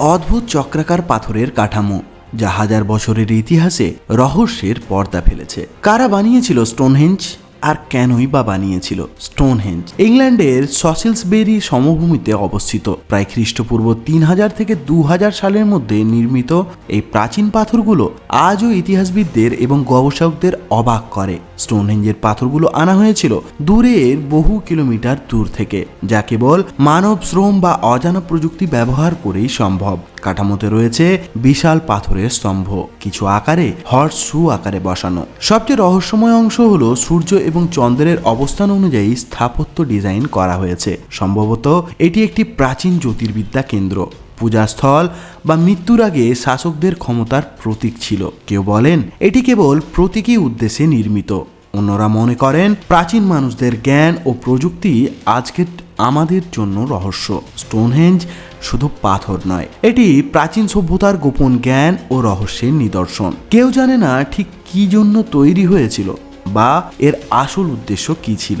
অদ্ভুত চক্রাকার পাথরের কাঠামো, যা হাজার বছরের ইতিহাসে রহস্যের পর্দা ফেলেছে। কারা বানিয়েছিল স্টোনহেঞ্জ আর কেনই বা বানিয়েছিল স্টোনহেঞ্জ ইংল্যান্ডের সসেলসবেরি সমভূমিতে অবস্থিত। প্রায় খ্রিস্টপূর্ব তিন হাজার থেকে দু হাজার সালের মধ্যে নির্মিত এই প্রাচীন পাথরগুলো আজও ইতিহাসবিদদের এবং গবেষকদের অবাক করে। স্টোনহেঞ্জের পাথরগুলো আনা হয়েছিল দূরের বহু কিলোমিটার দূর থেকে, যা কেবল মানব শ্রম বা অজানা প্রযুক্তি ব্যবহার করেই সম্ভব। কাঠামোতে রয়েছে বিশাল পাথরের স্তম্ভ, কিছু আকারে হর্স শু আকারে বসানো। সবচেয়ে রহস্যময় অংশ হলো সূর্য এবং চন্দ্রের অবস্থান অনুযায়ী স্থাপত্য ডিজাইন করা হয়েছে। সম্ভবত এটি একটি প্রাচীন জ্যোতির্বিদ্যা কেন্দ্র। পূজাস্থল বা মৃত্যুর আগে শাসকদের ক্ষমতার প্রতীক ছিল। কেউ বলেন, এটি কেবল প্রতীকী উদ্দেশ্যে নির্মিত। অন্যরা মনে করেন, প্রাচীন মানুষদের জ্ঞান ও প্রযুক্তি আজকের আমাদের জন্য রহস্য। স্টোনহেঞ্জ শুধু পাথর নয়, এটি প্রাচীন সভ্যতার গোপন জ্ঞান ও রহস্যের নিদর্শন। কেউ জানে না ঠিক কি জন্য তৈরি হয়েছিল বা এর আসল উদ্দেশ্য কি ছিল।